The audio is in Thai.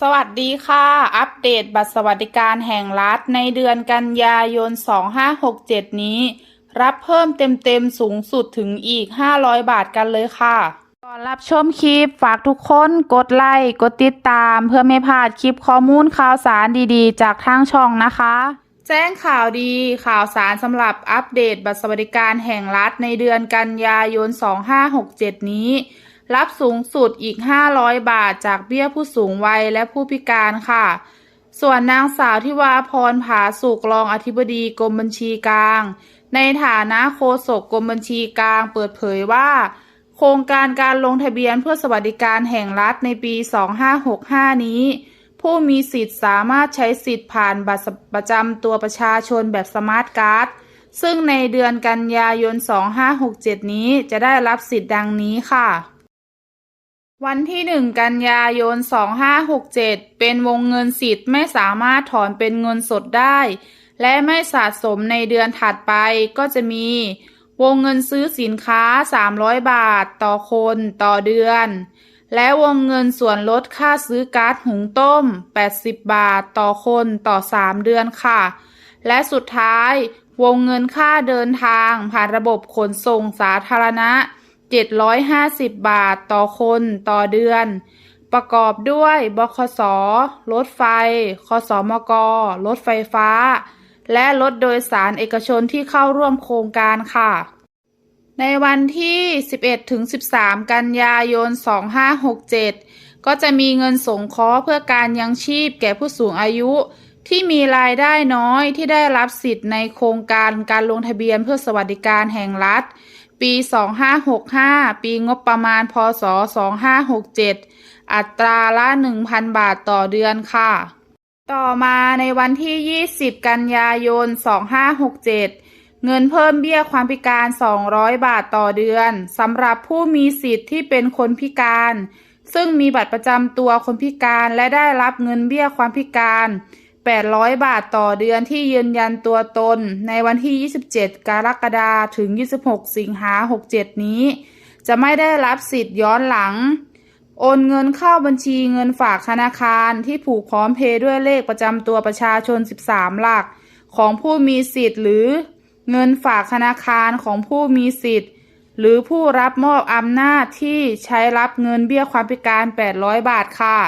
สวัสดีค่ะ อัปเดตบัตรสวัสดิการแห่งรัฐในเดือนกันยายน 2567 นี้ รับเพิ่มเต็มๆสูงสุดถึงอีก 500 บาทกันเลยค่ะก่อนรับชมคลิปฝากทุกคนกดไลค์กดติดตามเพื่อไม่พลาดคลิปข้อมูลข่าวสารดีๆ จากทางช่องนะคะ แจ้งข่าวดีข่าวสารสำหรับอัปเดตบัตรสวัสดิการแห่งรัฐในเดือนกันยายน 2567 นี้ รับสูงสุดอีก 500 บาทจากเบี้ยผู้สูงวัยและผู้พิการค่ะ ส่วนนางสาวทิวาพรผาสุกรองอธิบดีกรมบัญชีกลาง ในฐานะโฆษกกรมบัญชีกลางเปิดเผยว่า โครงการการลงทะเบียนเพื่อสวัสดิการแห่งรัฐในปี 2565 นี้ ผู้มีสิทธิ์สามารถใช้สิทธิ์ผ่านบัตรประจำตัวประชาชนแบบสมาร์ทการ์ดซึ่งในเดือนกันยายน 2567 นี้จะได้รับสิทธิ์ดังนี้ค่ะ วันที่1กันยายน2567เป็นวงเงินสิทธิ์ไม่สามารถถอนเป็นเงินสดได้ และไม่สะสมในเดือนถัดไปก็จะมี วงเงินซื้อสินค้า 300 บาทต่อคนต่อเดือน และวงเงินส่วนลดค่าซื้อก๊าซหุงต้ม 80 บาทต่อคนต่อ 3 เดือนค่ะ และสุดท้าย วงเงินค่าเดินทางผ่านระบบขนส่งสาธารณะ 750 บาทต่อคนต่อเดือน ประกอบด้วยบคสรถไฟ คสมก รถไฟฟ้า และรถโดยสารเอกชนที่เข้าร่วมโครงการค่ะ ในวันที่ 11-13 กันยายน 2567 ก็จะมีเงินสงเคราะห์เพื่อการยังชีพแก่ผู้สูงอายุที่มีรายได้น้อยที่ได้รับสิทธิ์ในโครงการการลงทะเบียนเพื่อสวัสดิการแห่งรัฐ ปี2565ปีงบประมาณพศ2567อัตราละ1,000บาทต่อเดือนค่ะ ต่อมาในวันที่20กันยายน2567เงินเพิ่มเบี้ยความพิการ 200 บาทต่อเดือนสำหรับผู้มีสิทธิ์ที่เป็นคนพิการ ซึ่งมีบัตรประจำตัวคนพิการและได้รับเงินเบี้ยความพิการ 800 บาทต่อเดือนที่ยืนยันตัวตน ในวันที่ 27 กรกฎาคมถึง 26 สิงหา67 นี้ จะไม่ได้รับสิทธิ์ย้อนหลัง โอนเงินเข้าบัญชีเงินฝากธนาคารที่ผูกพร้อมเพย์ด้วยเลขประจำตัวประชาชน 13 หลัก ของผู้มีสิทธิ์หรือเงินฝากธนาคารของผู้มีสิทธิ์ หรือผู้รับมอบอำนาจที่ใช้รับเงินเบี้ยความพิการ 800 บาทค่ะ